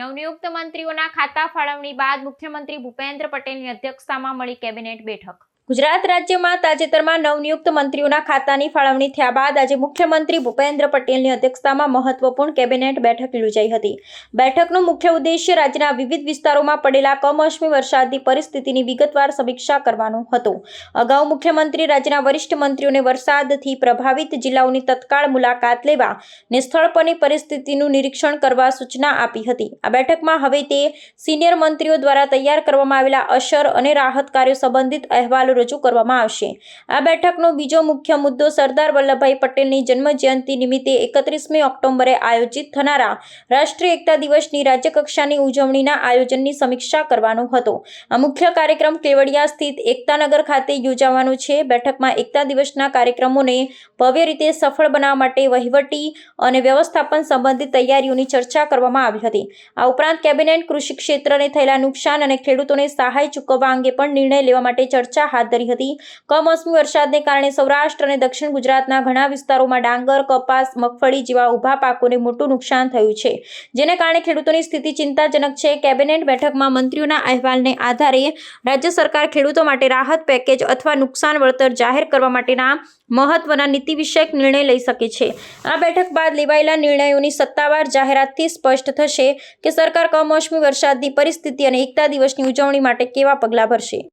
નવનિયુક્ત મંત્રીઓના ખાતા ફાળવણી બાદ મુખ્યમંત્રી ભૂપેન્દ્ર પટેલની અધ્યક્ષતામાં મળી કેબિનેટ બેઠક. ગુજરાત રાજ્યમાં તાજેતરમાં નવનિયુક્ત મંત્રીઓના ખાતાની ફાળવણી થયા બાદ આજે મુખ્યમંત્રી ભૂપેન્દ્ર પટેલની અધ્યક્ષતામાં મહત્વપૂર્ણ કેબિનેટ બેઠક યોજાઈ હતી. બેઠકનો મુખ્ય ઉદ્દેશ્ય રાજ્યના વિવિધ વિસ્તારોમાં પડેલા કમોસમી વરસાદની પરિસ્થિતિની વિગતવાર સમીક્ષા કરવાનો હતો. અગાઉ મુખ્યમંત્રી રાજ્યના વરિષ્ઠ મંત્રીઓને વરસાદથી પ્રભાવિત જિલ્લાઓની તત્કાળ મુલાકાત લેવા ને સ્થળ પરની પરિસ્થિતિનું નિરીક્ષણ કરવા સૂચના આપી હતી. આ બેઠકમાં હવે તે સિનિયર મંત્રીઓ દ્વારા તૈયાર કરવામાં આવેલા અસર અને રાહત કાર્યો સંબંધિત અહેવાલો રજૂ કરવામાં આવશે. આ બેઠકનો બીજો મુખ્ય મુદ્દો સરદાર વલ્લભભાઈ પટેલની જન્મ જયંતિ નિમિત્તે એકત્રીસમી ઓક્ટોબરે આયોજિત થનારા રાષ્ટ્રીય એકતા દિવસની રાજ્યકક્ષાની ઉજવણીના આયોજનની સમીક્ષા કરવાનો હતો. આ મુખ્ય કાર્યક્રમ કેવડિયા સ્થિત એકતાનગર ખાતે યોજાવાનો છે. બેઠકમાં એકતા દિવસના કાર્યક્રમોને ભવ્ય રીતે સફળ બનાવવા માટે વહીવટી અને વ્યવસ્થાપન સંબંધિત તૈયારીઓની ચર્ચા કરવામાં આવી હતી. આ ઉપરાંત કેબિનેટ કૃષિ ક્ષેત્રને થયેલા નુકસાન અને ખેડૂતોને સહાય ચૂકવવા અંગે પણ નિર્ણય લેવા માટે ચર્ચા હાથ ધરી હતી. કમોસમી વરસાદને કારણે સૌરાષ્ટ્ર અને દક્ષિણ ગુજરાતના ઘણા વિસ્તારોમાં ડાંગર, કપાસ, મગફળી જેવા ઊભા પાકોને મોટું નુકસાન થયું છે. જેને કારણે ખેડૂતોની સ્થિતિ ચિંતાજનક છે. કેબિનેટ બેઠકમાં મંત્રીઓના અહેવાલને આધારે રાજ્ય સરકાર ખેડૂતો માટે રાહત પેકેજ અથવા નુકસાન વળતર જાહેર કરવા માટેના મહત્વના નીતિ વિષયક નિર્ણય લઈ શકે છે. આ બેઠક બાદ લેવાયેલા નિર્ણયોની સત્તાવાર જાહેરાતથી સ્પષ્ટ થશે કે સરકાર કમોસમી વરસાદની પરિસ્થિતિ અને એકતા દિવસની ઉજવણી માટે કેવા પગલાં ભરશે.